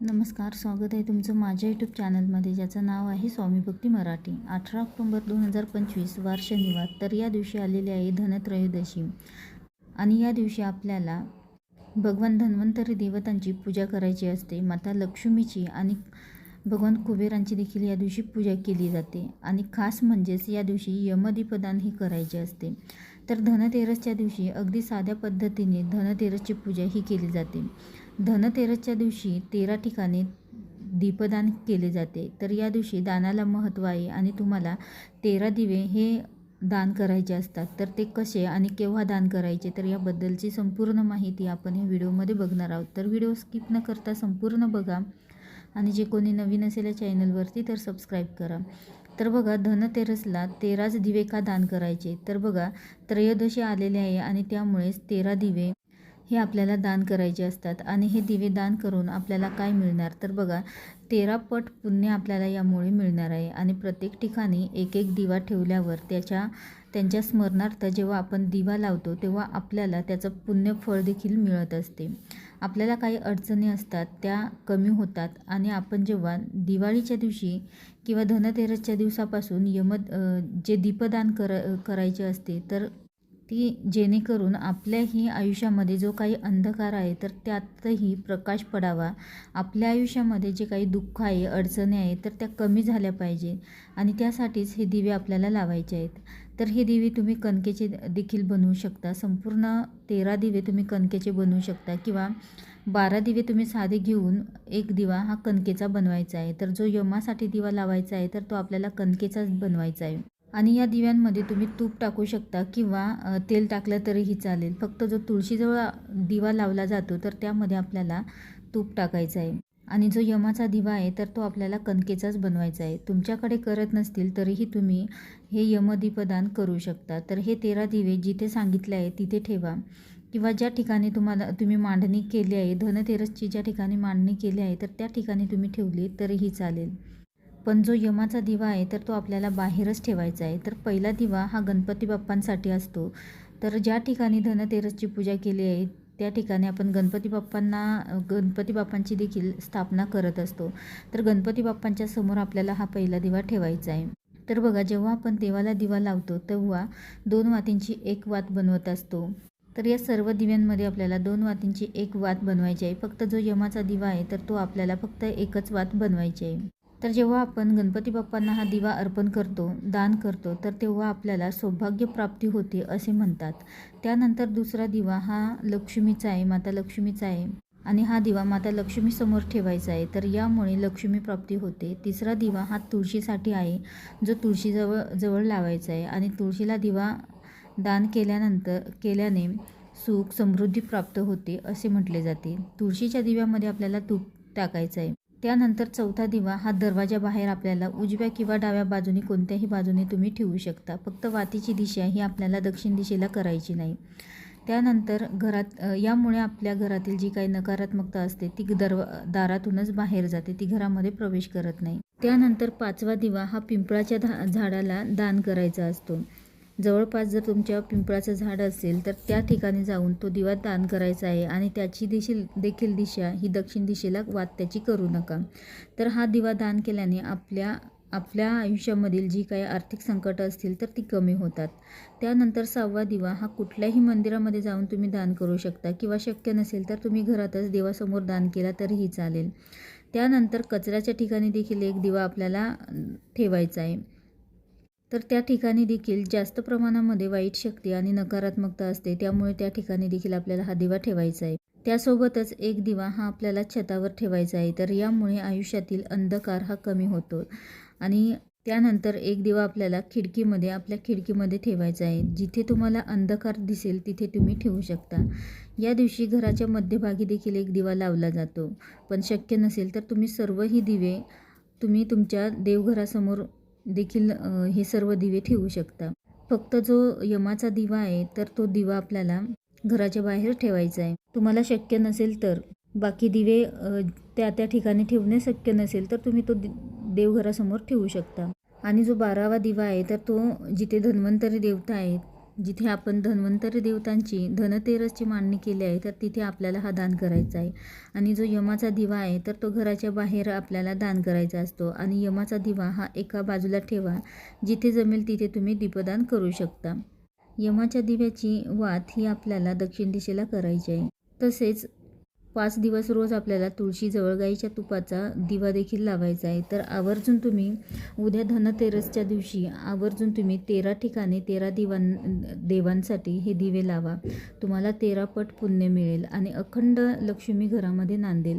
नमस्कार स्वागत आहे तुमचं माझ्या यूट्यूब चॅनलमध्ये ज्याचं नाव आहे स्वामी भक्ती मराठी. अठरा ऑक्टोंबर दोन हजार पंचवीस वार शनिवार तर या दिवशी आलेली आहे धनत्रयोदशी. आणि या दिवशी आपल्याला भगवान धन्वंतरी देवतांची पूजा करायची असते माता लक्ष्मीची आणि भगवान कुबेरांची देखील या दिवशी पूजा केली जाते. आणि खास म्हणजेच या दिवशी यमदीपदान ही करायचे असते. तर धनतेरसच्या दिवशी अगदी साध्या पद्धतीने धनतेरसची पूजा ही केली जाते. धनतेरसच्या दिवशी तेरा ठिकाणी दीपदान केले जाते. तर या दिवशी दानाला महत्त्व आहे आणि तुम्हाला तेरा दिवे हे दान करायचे असतात. तर ते कसे आणि केव्हा दान करायचे? तर याबद्दलची संपूर्ण माहिती आपण या व्हिडिओमध्ये बघणार आहोत. तर व्हिडिओ स्किप न करता संपूर्ण बघा आणि जे कोणी नवीन असेल या चॅनलवरती तर सबस्क्राईब करा. तर बघा धनतेरसला तेराच दिवे का दान करायचे? तर बघा त्रयोदशी आलेले आहे आणि त्यामुळेच तेरा दिवे हे आपल्याला दान करायचे असतात आणि हे दिवे दान करून आपल्याला काय मिळणार? तर बघा तेरा पट पुण्य आपल्याला यामुळे मिळणार आहे आणि प्रत्येक ठिकाणी एक एक दिवा ठेवल्यावर त्याच्या त्यांच्या स्मरणार्थ जेव्हा आपण दिवा लावतो तेव्हा आपल्याला त्याचं पुण्यफळ देखील मिळत असते. आपल्याला काही अडचणी असतात त्या कमी होतात आणि आपण जेव्हा दिवाळीच्या दिवशी किंवा धनतेरसच्या दिवसापासून यम जे दीपदान कर करायचे असते तर ती जेणेकरून आपल्याही आयुष्यामध्ये जो काही अंधकार आहे तर त्यातही प्रकाश पडावा. आपल्या आयुष्यामध्ये जे काही दुःख आहे अडचणी आहे तर त्या कमी झाल्या पाहिजे. आणि त्यासाठीच हे दिवे आपल्याला लावायचे आहेत. तर हे दिवे तुम्ही कणकेचे देखील बनवू शकता. संपूर्ण तेरा दिवे तुम्ही कणकेचे बनवू शकता किंवा बारा दिवे तुम्ही साधे घेऊन एक दिवा हा कणकेचा बनवायचा आहे. तर जो यमासाठी दिवा लावायचा आहे तर तो आपल्याला कणकेचाच बनवायचा आहे. आणि या दिव्यांमध्ये तुम्ही तूप टाकू शकता किंवा तेल टाकलं तरीही चालेल. फक्त जो तुळशीजवळ दिवा लावला जातो तर त्यामध्ये आपल्याला तूप टाकायचं आहे. आणि जो यमाचा दिवा आहे तर तो आपल्याला कणकेचाच बनवायचा आहे. तुमच्याकडे करत नसतील तरीही तुम्ही हे यमदीपदान करू शकता. तर हे तेरा दिवे जिथे सांगितले आहे तिथे ठेवा. किंवा ज्या ठिकाणी तुम्हाला तुम्ही मांडणी केली आहे धनतेरसची ज्या ठिकाणी मांडणी केली आहे तर त्या ठिकाणी तुम्ही ठेवली तरीही चालेल. पण जो यमाचा दिवा आहे तर तो आपल्याला बाहेरच ठेवायचा आहे. तर पहिला दिवा हा गणपती बाप्पांसाठी असतो. तर ज्या ठिकाणी धनतेरसची पूजा केली आहे त्या ठिकाणी आपण गणपती बाप्पांना गणपती बाप्पांची देखील स्थापना करत असतो. तर गणपती बाप्पांच्या समोर आपल्याला हा पहिला दिवा ठेवायचा आहे. तर बघा जेव्हा आपण देवाला दिवा लावतो तेव्हा दोन वातींची एक वात बनवत असतो. तर या सर्व दिव्यांमध्ये आपल्याला दोन वातींची एक वात बनवायची आहे. फक्त जो यमाचा दिवा आहे तर तो आपल्याला फक्त एकच वात बनवायची आहे. तर जेव्हा आपण गणपती बाप्पांना हा दिवा अर्पण करतो दान करतो तर तेव्हा आपल्याला सौभाग्य प्राप्ती होते असे म्हणतात. त्यानंतर दुसरा दिवा हा लक्ष्मीचा आहे माता लक्ष्मीचा आहे. आणि हा दिवा माता लक्ष्मीसमोर ठेवायचा आहे. तर यामुळे लक्ष्मी प्राप्ती होते. तिसरा दिवा हा तुळशीसाठी आहे जो तुळशीजवळ जवळ लावायचा आहे. आणि तुळशीला दिवा दान केल्यानंतर केल्याने सुख समृद्धी प्राप्त होते असे म्हटले जाते. तुळशीच्या दिव्यामध्ये आपल्याला तूप टाकायचं आहे. त्यानंतर चौथा दिवा हा दरवाजाबाहेर आपल्याला उजव्या किंवा डाव्या बाजूने कोणत्याही बाजूने तुम्ही ठेवू शकता. फक्त वातीची दिशा ही आपल्याला दक्षिण दिशेला करायची नाही. त्यानंतर घरात यामुळे आपल्या घरातील जी काही नकारात्मकता असते ती दरवा दारातूनच बाहेर जाते. ती घरामध्ये प्रवेश करत नाही. त्यानंतर पाचवा दिवा हा पिंपळाच्या धा झाडाला दान करायचा असतो. जवळपास जर तुमच्या पिंपळाचं झाड असेल तर त्या ठिकाणी जाऊन तो दिवा दान करायचा आहे आणि त्याची देखील देखील दिशा ही दक्षिण दिशेला वात्याची करू नका. तर हा दिवा दान केल्याने आपल्या आपल्या आयुष्यामधील जी काही आर्थिक संकटं असतील तर ती कमी होतात. त्यानंतर सहावा दिवा हा कुठल्याही मंदिरामध्ये जाऊन तुम्ही दान करू शकता किंवा शक्य नसेल तर तुम्ही घरातच देवासमोर दान केला तरीही चालेल. त्यानंतर कचऱ्याच्या ठिकाणी देखील एक दिवा आपल्याला ठेवायचा आहे. तर त्या ठिकाणी देखील जास्त प्रमाणामध्ये वाईट शक्ती आणि नकारात्मकता असते. त्यामुळे त्या ठिकाणी देखील आपल्याला हा दिवा ठेवायचा आहे. त्यासोबतच एक दिवा हा आपल्याला छतावर ठेवायचा आहे. तर यामुळे आयुष्यातील अंधकार हा कमी होतो. आणि त्यानंतर एक दिवा आपल्याला खिडकीमध्ये आपल्या खिडकीमध्ये ठेवायचा आहे. जिथे तुम्हाला अंधकार दिसेल तिथे तुम्ही ठेवू शकता. या दिवशी घराच्या मध्यभागी देखील एक दिवा लावला जातो. पण शक्य नसेल तर तुम्ही सर्वही दिवे तुम्ही तुमच्या देवघरासमोर देखील हे सर्व दिवे ठेवू शकता. फक्त जो यमाचा दिवा आहे तर तो दिवा आपल्याला घराच्या बाहेर ठेवायचा आहे. तुम्हाला शक्य नसेल तर. बाकी दिवे त्या त्या ठिकाणी ठेवणे शक्य नसेल तर तुम्ही तो देवघरासमोर ठेवू शकता. आणि जो बारावा दिवा आहे तर तो जिथे धन्वंतरी देवता आहेत जिथे आपण धन्वंतरी देवतांची धनतेरसची मांडणी केली आहे तर तिथे आपल्याला हा दान करायचा आहे. आणि जो यमाचा दिवा आहे तर तो घराच्या बाहेर आपल्याला दान करायचा असतो. आणि यमाचा दिवा हा एका बाजूला ठेवा. जिथे जमेल तिथे तुम्ही दीपदान करू शकता. यमाच्या दिव्याची वात ही आपल्याला दक्षिण दिशेला करायची आहे. तसेच पाच दिवस रोज आपल्याला तुळशीजवळ गाईच्या तुपाचा दिवा देखील लावायचा आहे. तर आवर्जून तुम्ही उद्या धनतेरसच्या दिवशी आवर्जून तुम्ही तेरा ठिकाणी तेरा दिवां देवांसाठी हे दिवे लावा. तुम्हाला तेरा पट पुण्य मिळेल आणि अखंड लक्ष्मी घरामध्ये नांदेल.